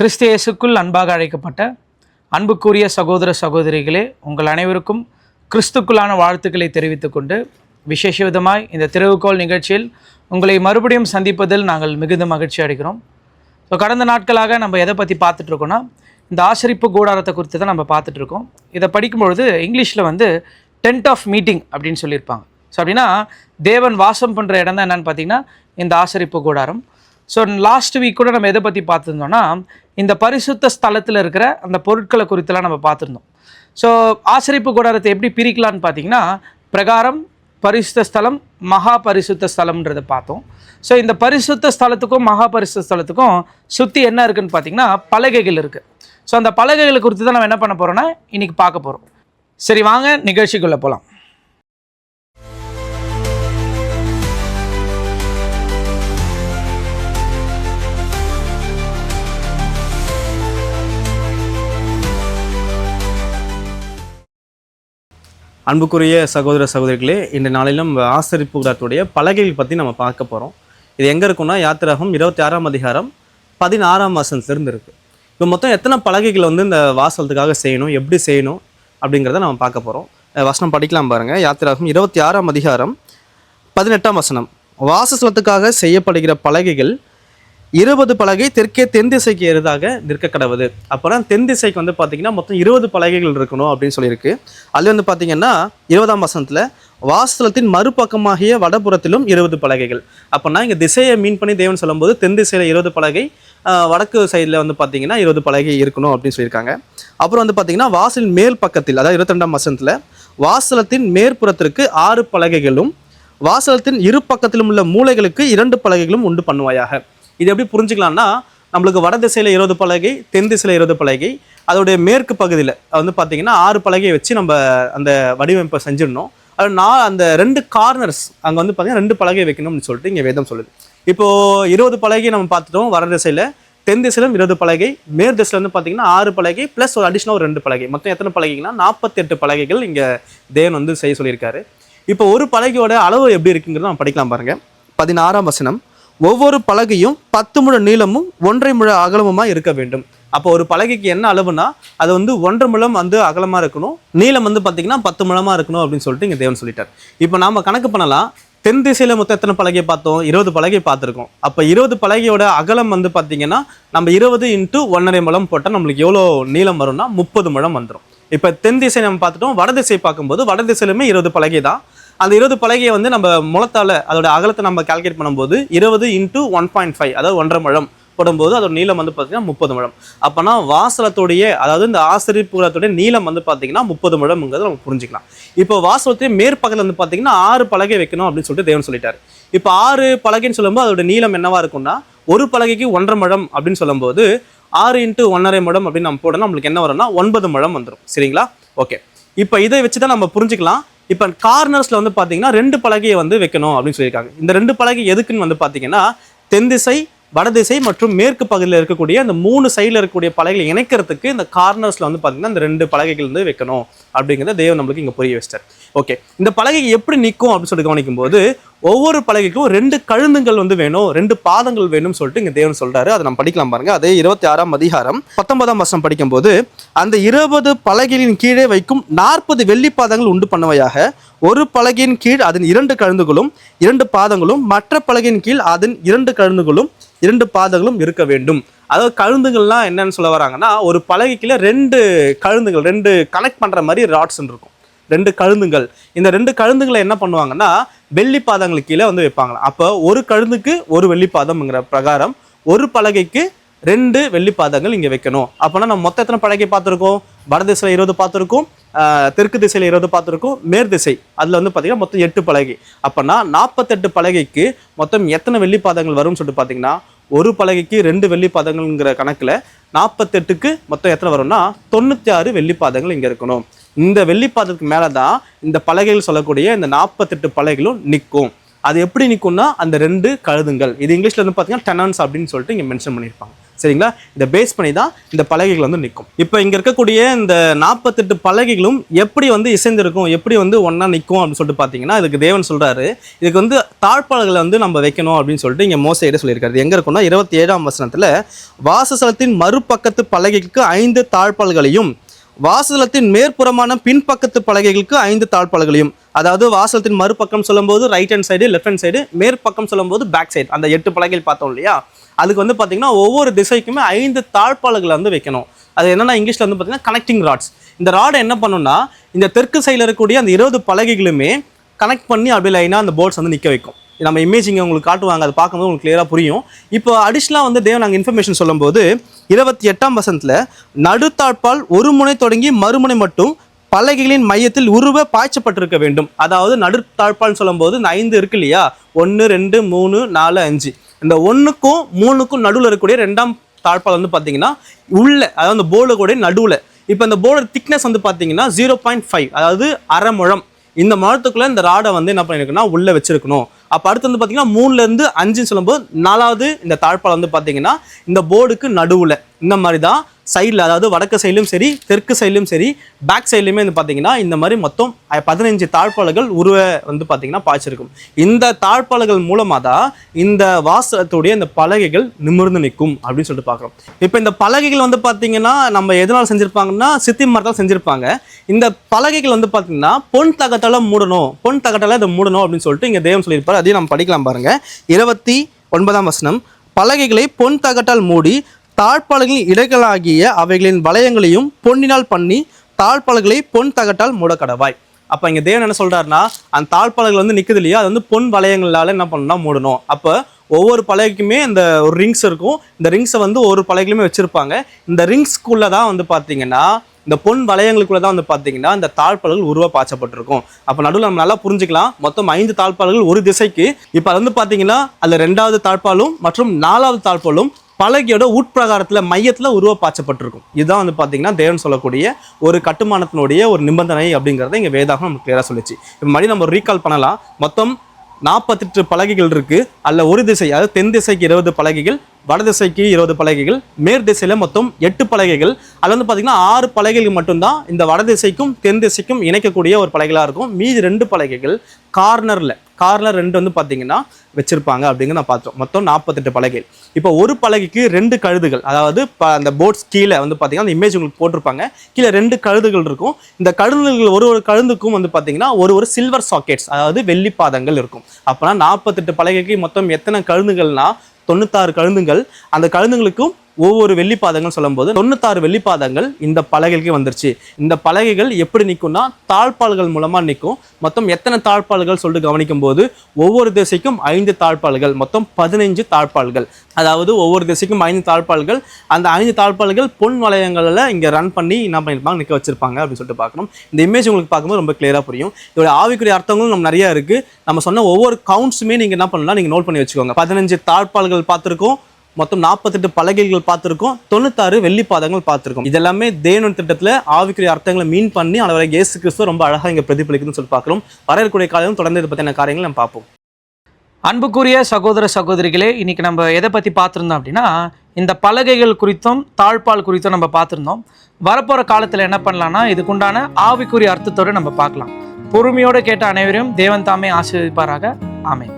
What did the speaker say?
கிறிஸ்தியேசுக்குள் அன்பாக அழைக்கப்பட்ட அன்புக்குரிய சகோதர சகோதரிகளே உங்கள் அனைவருக்கும் கிறிஸ்துக்குள்ளான வாழ்த்துக்களை தெரிவித்துக் கொண்டு விசேஷ விதமாய் இந்த திருவுக்கோள் நிகழ்ச்சியில் உங்களை மறுபடியும் சந்திப்பதில் நாங்கள் மிகுந்த மகிழ்ச்சி அடைகிறோம். ஸோ கடந்த நாட்களாக நம்ம எதை பற்றி பார்த்துட்ருக்கோன்னா இந்த ஆசரிப்பு கூடாரத்தை குறித்து தான் நம்ம பார்த்துட்ருக்கோம் இதை படிக்கும்பொழுது இங்கிலீஷில் வந்து டென்ட் ஆஃப் மீட்டிங் அப்படின்னு சொல்லியிருப்பாங்க. ஸோ அப்படின்னா தேவன் வாசம் பண்ணுற இடம் தான் என்னென்னு பார்த்தீங்கன்னா இந்த ஆசரிப்பு கூடாரம். ஸோ லாஸ்ட் வீக் கூட நம்ம எதை பற்றி பார்த்துருந்தோம்னா இந்த பரிசுத்த ஸ்தலத்தில் இருக்கிற அந்த பொருட்களை குறித்தெல்லாம் நம்ம பார்த்துருந்தோம். ஸோ ஆசரிப்பு கூடாரத்தை எப்படி பிரிக்கலான்னு பார்த்தீங்கன்னா பிரகாரம் பரிசுத்த ஸ்தலம் மகா பரிசுத்த ஸ்தலம்ன்றதை பார்த்தோம். ஸோ இந்த பரிசுத்த ஸ்தலத்துக்கும் மகா பரிசுத்த ஸ்தலத்துக்கும் சுற்றி என்ன இருக்குதுன்னு பார்த்தீங்கன்னா பலகைகள் இருக்குது ஸோ அந்த பலகைகளை குறித்து தான் நம்ம என்ன பண்ண போகிறோன்னா இன்றைக்கி பார்க்க போகிறோம் சரி வாங்க நிகழ்ச்சிக்குள்ளே போகலாம் அன்புக்குரிய சகோதர சகோதரிகளே இந்த நாளிலும் ஆசரிப்பு கூடத்துடைய பலகைகள் பற்றி நம்ம பார்க்க போகிறோம் இது எங்கே இருக்குன்னா யாத்திராகம் இருபத்தி ஆறாம் அதிகாரம் பதினாறாம் வசனத்துலேருந்து இருக்குது இப்போ மொத்தம் எத்தனை பலகைகள் வந்து இந்த வாசலத்துக்காக செய்யணும் எப்படி செய்யணும் அப்படிங்கிறத நம்ம பார்க்க போகிறோம் வசனம் படிக்கலாம் பாருங்கள் யாத்திராகம் இருபத்தி ஆறாம் அதிகாரம் பதினெட்டாம் வசனம். வாசஸ்தலத்துக்காக செய்யப்படுகிற பலகைகள் இருபது பலகை தெற்கே தென் திசைக்கு எதிராக நிற்க கடவுது. அப்புறம் தென் திசைக்கு வந்து பார்த்தீங்கன்னா மொத்தம் இருபது பலகைகள் இருக்கணும் அப்படின்னு சொல்லியிருக்கு. அதில் வந்து பார்த்தீங்கன்னா இருபதாம் வசனத்தில் வாசலத்தின் மறுபக்கமாகிய வடபுறத்திலும் இருபது பலகைகள். அப்போனா இங்கே திசையை மீன் பண்ணி தேவன் சொல்லும்போது தென் திசையில் இருபது பலகை வடக்கு சைடில் வந்து பார்த்தீங்கன்னா இருபது பலகை இருக்கணும் அப்படின்னு சொல்லியிருக்காங்க. அப்புறம் வந்து பார்த்தீங்கன்னா வாசலின் மேல் பக்கத்தில் அதாவது இருபத்தி வசனத்தில் வாசலத்தின் மேற்புறத்திற்கு ஆறு பலகைகளும் வாசலத்தின் இரு பக்கத்திலும் உள்ள மூலைகளுக்கு இரண்டு பலகைகளும் உண்டு பண்ணுவாயாக. இது எப்படி புரிஞ்சுக்கலாம்னா நம்மளுக்கு வட திசையில் இருபது பலகை தென் திசையில் இருபது பலகை அதோடைய மேற்கு பகுதியில் வந்து பார்த்தீங்கன்னா ஆறு பலகையை வச்சு நம்ம அந்த வடிவமைப்பை செஞ்சிடணும். அது நான் அந்த ரெண்டு கார்னர்ஸ் அங்கே வந்து பார்த்திங்கன்னா ரெண்டு பலகை வைக்கணும்னு சொல்லிட்டு இங்கே வேதம் சொல்லுது. இப்போது இருபது பலகை நம்ம பார்த்துட்டோம் வட திசையில் தென் திசையிலும் இருபது பலகை மேற் திசையில் வந்து பார்த்தீங்கன்னா ஆறு பலகை ப்ளஸ் ஒரு அடிஷ்னல் ஒரு ரெண்டு பலகை. மொத்தம் எத்தனை பலகைங்கன்னா நாற்பத்தெட்டு பலகைகள் இங்கே தேவன் வந்து செய்ய சொல்லியிருக்காரு. இப்போ ஒரு பலகையோட அளவு எப்படி இருக்குங்கிறத நம்ம படிக்கலாம் பாருங்கள் பதினாறாம் வசனம். ஒவ்வொரு பலகையும் பத்து முழ நீளமும் ஒன்றை முழ அகலமுமா இருக்க வேண்டும். அப்போ ஒரு பலகைக்கு என்ன அளவுனா அது வந்து ஒன்றரை முழம் வந்து அகலமா இருக்கணும் நீளம் வந்து பார்த்தீங்கன்னா பத்து முழமா இருக்கணும் அப்படின்னு சொல்லிட்டு இங்கே தேவன் சொல்லிட்டார். இப்போ நாம கணக்கு பண்ணலாம். தென் திசையில மொத்தம் எத்தனை பலகை பார்த்தோம்? இருபது பலகை பார்த்துருக்கோம். அப்போ இருபது பலகையோட அகலம் வந்து பார்த்தீங்கன்னா நம்ம இருபது இன்ட்டு ஒன்றரை முழம் போட்டால் நம்மளுக்கு எவ்வளோ நீளம் வரும்னா முப்பது முழம் வந்துடும் இப்போ தென் திசை நம்ம பார்த்துட்டோம். வடதிசை பார்க்கும்போது வட திசையிலுமே இருபது பலகை தான். அந்த இருபது பலகையை வந்து நம்ம முளத்தால் அதோட அகலத்தை நம்ம கால்குலேட் பண்ணும்போது இருபது இன்ட்டு ஒன் பாயிண்ட் ஃபைவ் அதாவது ஒன்றரை முழம் போடும்போது அதோட நீளம் வந்து பார்த்தீங்கன்னா முப்பது முழம். அப்போனா வாசலத்துடைய அதாவது இந்த ஆசிரியப்புறத்துடைய நீளம் வந்து பார்த்தீங்கன்னா முப்பது முழம்ங்கிறத நம்ம புரிஞ்சுக்கலாம். இப்போ வாசலத்துடைய மேற்பக்கத்தில் வந்து பார்த்தீங்கன்னா ஆறு பலகை வைக்கணும் அப்படின்னு சொல்லிட்டு தேவன் சொல்லிட்டார். இப்போ ஆறு பலகைன்னு சொல்லும்போது அதோட நீளம் என்னவா இருக்கும்னா ஒரு பலகைக்கு ஒன்றரை முழம் அப்படின்னு சொல்லும்போது ஆறு இன்ட்டு ஒன்றரை முழம் அப்படின்னு நம்ம போடணும். நம்மளுக்கு என்ன வரும்னா ஒன்பது முழம் வந்துடும் சரிங்களா? ஓகே. இப்போ இதை வச்சு தான் நம்ம புரிஞ்சுக்கலாம். இப்போ கார்னர்ஸில் வந்து பார்த்தீங்கன்னா ரெண்டு பலகையை வந்து வைக்கணும் அப்படின்னு சொல்லியிருக்காங்க. இந்த ரெண்டு பலகை எதுக்குன்னு வந்து பார்த்தீங்கன்னா தென் திசை வடதிசை மற்றும் மேற்கு பகுதியில் இருக்கக்கூடிய அந்த மூணு சைடில் இருக்கக்கூடிய பலகைகளை இணைக்கிறதுக்கு இந்த கார்னர்ஸில் வந்து பார்த்தீங்கன்னா இந்த ரெண்டு பலகைகள் வந்து வைக்கணும். அப்படிங்கிறத தேவன் நம்மளுக்கு இங்கே புரிய வச்சிட்டார். ஓகே இந்த பலகை எப்படி நிற்கும் அப்படின்னு சொல்லி கவனிக்கும் போது ஒவ்வொரு பலகைக்கும் ரெண்டு கழுந்துங்கள் வந்து வேணும் ரெண்டு பாதங்கள் வேணும்னு சொல்லிட்டு இங்கே தேவன் சொல்கிறாரு அதை நம்ம படிக்கலாம் பாருங்க. அதே இருபத்தி ஆறாம் அதிகாரம் பத்தொன்பதாம் வருஷம் படிக்கும்போது அந்த இருபது பலகையின் கீழே வைக்கும் நாற்பது வெள்ளி பாதங்கள் உண்டு பண்ணவையாக. ஒரு பலகையின் கீழ் அதன் இரண்டு கழுந்துகளும் இரண்டு பாதங்களும் மற்ற பலகையின் கீழ் அதன் இரண்டு கழுந்துகளும் இரண்டு பாதங்களும் இருக்க வேண்டும். அதாவது கழுந்துகள்லாம் என்னன்னு சொல்ல வராங்கன்னா ஒரு பலகைக்குள்ள ரெண்டு கழுந்துகள் ரெண்டு கனெக்ட் பண்ணுற மாதிரி ராட்ஸ் இருக்கும். ரெண்டு கழுந்துங்கள் இந்த ரெண்டு கழுந்துங்களை என்ன பண்ணுவாங்கன்னா வெள்ளி பாதங்களுக்கு கீழே வந்து வைப்பாங்களாம் அப்போ ஒரு கழுந்துக்கு ஒரு வெள்ளி பாதம்ங்கிற பிரகாரம் ஒரு பலகைக்கு ரெண்டு வெள்ளி பாதங்கள் இங்கே வைக்கணும். அப்போனா நம்ம மொத்த எத்தனை பலகை பார்த்துருக்கோம்? வட திசையில் இருபது பார்த்துருக்கோம். தெற்கு திசையில் இருபது பார்த்துருக்கோம். மேற் திசை அதில் வந்து பார்த்தீங்கன்னா மொத்தம் எட்டு பலகை. அப்போனா நாற்பத்தெட்டு பலகைக்கு மொத்தம் எத்தனை வெள்ளி பாதங்கள் வரும்னு சொல்லிட்டு பார்த்தீங்கன்னா ஒரு பலகைக்கு ரெண்டு வெள்ளி பாதங்கள்ங்கிற கணக்கில் நாற்பத்தெட்டுக்கு மொத்தம் எத்தனை வரும்னா தொண்ணூற்றி ஆறு வெள்ளி பாதங்கள் இங்கே இருக்கணும். இந்த வெள்ளி பாதத்துக்கு மேலே தான் இந்த பலகைகள் சொல்லக்கூடிய இந்த நாற்பத்தெட்டு பலகைகளும் நிற்கும். அது எப்படி நிற்கும்னா அந்த ரெண்டு கழுதுங்கள். இது இங்கிலீஷில் வந்து பார்த்தீங்கன்னா டெனன்ஸ் அப்படின்னு சொல்லிட்டு இங்கே மென்ஷன் பண்ணியிருப்பாங்க. சரிங்களா? இதை பேஸ் பண்ணி தான் இந்த பலகைகள் வந்து நிற்கும். இப்போ இங்கே இருக்கக்கூடிய இந்த நாற்பத்தெட்டு பலகைகளும் எப்படி வந்து இசைந்திருக்கும் எப்படி வந்து ஒன்றா நிற்கும் அப்படின்னு சொல்லிட்டு பார்த்தீங்கன்னா இதுக்கு தேவன் சொல்கிறாரு இதுக்கு வந்து தாழ்பாளர்களை வந்து நம்ம வைக்கணும் அப்படின்னு சொல்லிட்டு இங்கே மோசையிட சொல்லியிருக்காரு. எங்கே இருக்கும்னா இருபத்தி ஏழாம் வசனத்தில் வாசஸ்தலத்தின் மறுபக்கத்து பலகைக்கு ஐந்து தாழ்பாள்களையும் வாசலத்தின் மேற்புறமான பின்பக்கத்து பலகைகளுக்கு ஐந்து தாழ்பாள்களையும் அதாவது வாசலத்தின் மறுபக்கம் சொல்லும்போது right hand side left hand side மேற்பக்கம் சொல்லும்போது பேக் சைடு அந்த எட்டு பலகைகள் பார்த்தோம் இல்லையா? அதுக்கு வந்து பார்த்தீங்கன்னா ஒவ்வொரு திசைக்குமே ஐந்து தாழ்பாள்களை வந்து வைக்கணும். அது என்னன்னா இங்கிலீஷில் வந்து பார்த்தீங்கன்னா கனெக்டிங் ராட்ஸ் இந்த ராடை என்ன பண்ணுன்னா இந்த தெற்கு சைடில் இருக்கக்கூடிய அந்த இருபது பலகைகளுமே கனெக்ட் பண்ணி அப்படியே லைனாக அந்த போர்ட்ஸ் வந்து நிற்க வைக்கும். நம்ம இமேஜிங் உங்களுக்கு காட்டுவாங்க அதை பார்க்கும்போது உங்களுக்கு கிளியராக புரியும். இப்போ அடிஷ்னலாக வந்து தேவன் நாங்கள் இன்ஃபர்மேஷன் சொல்லும்போது இருபத்தி எட்டாம் வசனத்தில் நடுத்தாழ்பால் ஒரு முனை தொடங்கி மறுமுனை மட்டும் பலகைகளின் மையத்தில் உருவ பாய்ச்சப்பட்டிருக்க வேண்டும். அதாவது நடுத்தாழ்பால்னு சொல்லும்போது இந்த ஐந்து இருக்கு இல்லையா? ஒன்று ரெண்டு மூணு நாலு அஞ்சு. இந்த ஒன்றுக்கும் மூணுக்கும் நடுவில் இருக்கக்கூடிய ரெண்டாம் தாழ்பால் வந்து பார்த்தீங்கன்னா உள்ள அதாவது அந்த போர்டு கூட நடுவில். இப்போ இந்த போர்டு திக்னஸ் வந்து பார்த்தீங்கன்னா ஜீரோ பாயிண்ட் ஃபைவ் அதாவது அரை முழம். இந்த முழத்துக்குள்ளே இந்த ராடை வந்து என்ன பண்ணிருக்குன்னா உள்ளே வச்சிருக்கணும். அப்போ அடுத்து வந்து பார்த்தீங்கன்னா மூணுலேருந்து அஞ்சுன்னு சொல்லும்போது நாலாவது இந்த தாழ்பால் வந்து பார்த்தீங்கன்னா இந்த போர்டுக்கு நடுவில். இந்த மாதிரி தான் சைடில் அதாவது வடக்கு சைட்லையும் சரி தெற்கு சைட்லையும் சரி பேக் சைட்லையுமே வந்து பார்த்தீங்கன்னா இந்த மாதிரி மொத்தம் பதினஞ்சு தாழ்பாளர்கள் உருவ வந்து பார்த்தீங்கன்னா பாய்ச்சிருக்கும். இந்த தாழ்பாளர்கள் மூலமாக தான் இந்த வாசத்துடைய இந்த பலகைகள் நிமிர்ந்து நிற்கும் அப்படின்னு சொல்லிட்டு பார்க்குறோம் இப்போ இந்த பலகைகள் வந்து பார்த்தீங்கன்னா நம்ம எதனால் செஞ்சுருப்பாங்கன்னா சித்தி மரத்தால் செஞ்சுருப்பாங்க. இந்த பலகைகள் வந்து பார்த்தீங்கன்னா பொன் தகட்டால் மூடணும் பொன் தகட்டால இதை மூடணும் அப்படின்னு சொல்லிட்டு இங்கே தேவன் சொல்லியிருப்பார். அதையும் நம்ம படிக்கலாம் பாருங்கள் இருபத்தி ஒன்பதாம் வசனம் பலகைகளை பொன் தகட்டால் மூடி தாழ்பாளர்களின் இடைகளாகிய அவைகளின் வளையங்களையும் பொன்னினால் பண்ணி தாழ்பாளர்களை பொன் தகட்டால் மூடக்கடவாய் அப்போ இங்கே தேவன் என்ன சொல்கிறாருன்னா அந்த தாழ்பாளர்கள் வந்து நிற்குது இல்லையா? அது வந்து பொன் வளையங்களால் என்ன பண்ணணும்னா மூடணும். அப்போ ஒவ்வொரு பலகைக்குமே இந்த ஒரு ரிங்ஸ் இருக்கும். இந்த ரிங்ஸை வந்து ஒவ்வொரு பலகையிலுமே வச்சுருப்பாங்க. இந்த ரிங்ஸ்க்குள்ளே தான் வந்து பார்த்தீங்கன்னா இந்த பொன் வளையங்களுக்குள்ள தான் வந்து பார்த்தீங்கன்னா இந்த தாழ்பாளர்கள் உருவ பாய்ச்சப்பட்டிருக்கும் அப்போ நடுவில் நம்ம நல்லா புரிஞ்சுக்கலாம். மொத்தம் ஐந்து தாழ்பாளர்கள் ஒரு திசைக்கு. இப்போ அது வந்து பார்த்தீங்கன்னா அதில் ரெண்டாவது தாழ்பாலும் மற்றும் நாலாவது தாழ்பாலும் பலகையோட உட்பிரகாரத்தில் மையத்தில் உருவ பாய்ச்சப்பட்டிருக்கும் இதுதான் வந்து பார்த்தீங்கன்னா தேவன் சொல்லக்கூடிய ஒரு கட்டுமானத்தினுடைய ஒரு நிபந்தனை அப்படிங்கிறத இங்கே வேதாகம் நமக்கு கிளியராக சொல்லிச்சு. இப்போ மறுபடியும் நம்ம ரீகால் பண்ணலாம். மொத்தம் நாற்பத்தெட்டு பலகைகள் இருக்குது அல்ல ஒரு திசை அதாவது தென் திசைக்கு இருபது பலகைகள் வடதிசைக்கு இருபது பலகைகள் மேற் திசையில் மொத்தம் எட்டு பலகைகள். அதில் வந்து பார்த்தீங்கன்னா ஆறு பலகைகள் மட்டும்தான் இந்த வட திசைக்கும் தென் திசைக்கும் இணைக்கக்கூடிய ஒரு பலகைகளாக இருக்கும். மீதி ரெண்டு பலகைகள் கார்னரில். கார்னர் ரெண்டு வந்து பார்த்தீங்கன்னா வச்சுருப்பாங்க அப்படிங்கிற நான் பார்த்தோம். மொத்தம் நாற்பத்தெட்டு பலகைகள். இப்போ ஒரு பலகைக்கு ரெண்டு கழுதுகள். அதாவது ப- அந்த போட்ஸ் கீழே வந்து பார்த்தீங்கன்னா அந்த இமேஜ் உங்களுக்கு போட்டிருப்பாங்க. கீழே ரெண்டு கழுதுகள் இருக்கும். இந்த கழுதுகள் ஒரு ஒரு கழுதுக்கும் வந்து பார்த்தீங்கன்னா ஒரு ஒரு சில்வர் சாக்கெட்ஸ் அதாவது வெள்ளி பாதங்கள் இருக்கும். அப்போனா நாற்பத்தெட்டு பலகைக்கு மொத்தம் எத்தனை கழுதுகள்னா தொண்ணூத்தாறு கழுதுங்கள் அந்த கழுந்துங்களுக்கும் ஒவ்வொரு வெள்ளிப்பாதங்கள் சொல்லும்போது தொண்ணூத்தாறு வெள்ளிப்பாதங்கள் இந்த பலகைக்கு வந்துருச்சு. இந்த பலகைகள் எப்படி நிற்கும்னா தாழ்பால்கள் மூலமாக நிற்கும் மொத்தம் எத்தனை தாழ்பால்கள் சொல்லிட்டு கவனிக்கும் போது ஒவ்வொரு திசைக்கும் ஐந்து தாழ்பால்கள் மொத்தம் பதினைஞ்சு தாழ்பால்கள் அதாவது ஒவ்வொரு திசைக்கும் ஐந்து தாழ்பால்கள் அந்த ஐந்து தாழ்பால்கள் பொன் வளையங்களில் இங்கே ரன் பண்ணி என்ன பண்ணியிருப்பாங்க நிற்க வச்சிருப்பாங்க அப்படின்னு சொல்லிட்டு பார்க்கணும். இந்த இமேஜ் உங்களுக்கு பார்க்கும்போது ரொம்ப கிளியராக புரியும். இதோட ஆவிக்குரிய அர்த்தங்களும் நம்ம நிறைய இருக்குது நம்ம சொன்ன ஒவ்வொரு கவுண்ட்ஸுமே நீங்கள் என்ன பண்ணலாம் நீங்கள் நோட் பண்ணி வச்சுக்கோங்க. பதினஞ்சு தாழ்பால்கள் பார்த்துருக்கோம். மொத்தம் நாற்பத்தெட்டு பலகைகள் பார்த்துருக்கோம். தொண்ணூத்தாறு வெள்ளி பாதங்கள் பார்த்துருக்கோம். இதெல்லாமே தேவன் திட்டத்தில் ஆவிக்குரிய அர்த்தங்களை மீன் பண்ணி அவரை இயேசு கிறிஸ்துவ ரொம்ப அழகாக இங்கே பிரதிபலிக்குதுன்னு சொல்லி பார்க்குறோம். வரக்கூடிய காலம் தொடர்ந்து இதை பற்றின காரியங்களை நம்ம பார்ப்போம். அன்புக்குரிய சகோதர சகோதரிகளே இன்றைக்கி நம்ம எதை பற்றி பார்த்துருந்தோம் அப்படின்னா இந்த பலகைகள் குறித்தும் தாழ்பால் குறித்தும் நம்ம பார்த்துருந்தோம். வரப்போகிற காலத்தில் என்ன பண்ணலான்னா இதுக்குண்டான ஆவிக்குரிய அர்த்தத்தோடு நம்ம பார்க்கலாம். பொறுமையோடு கேட்ட அனைவரையும் தேவன் தாமே ஆசீர்வதிப்பாராக. ஆமென்.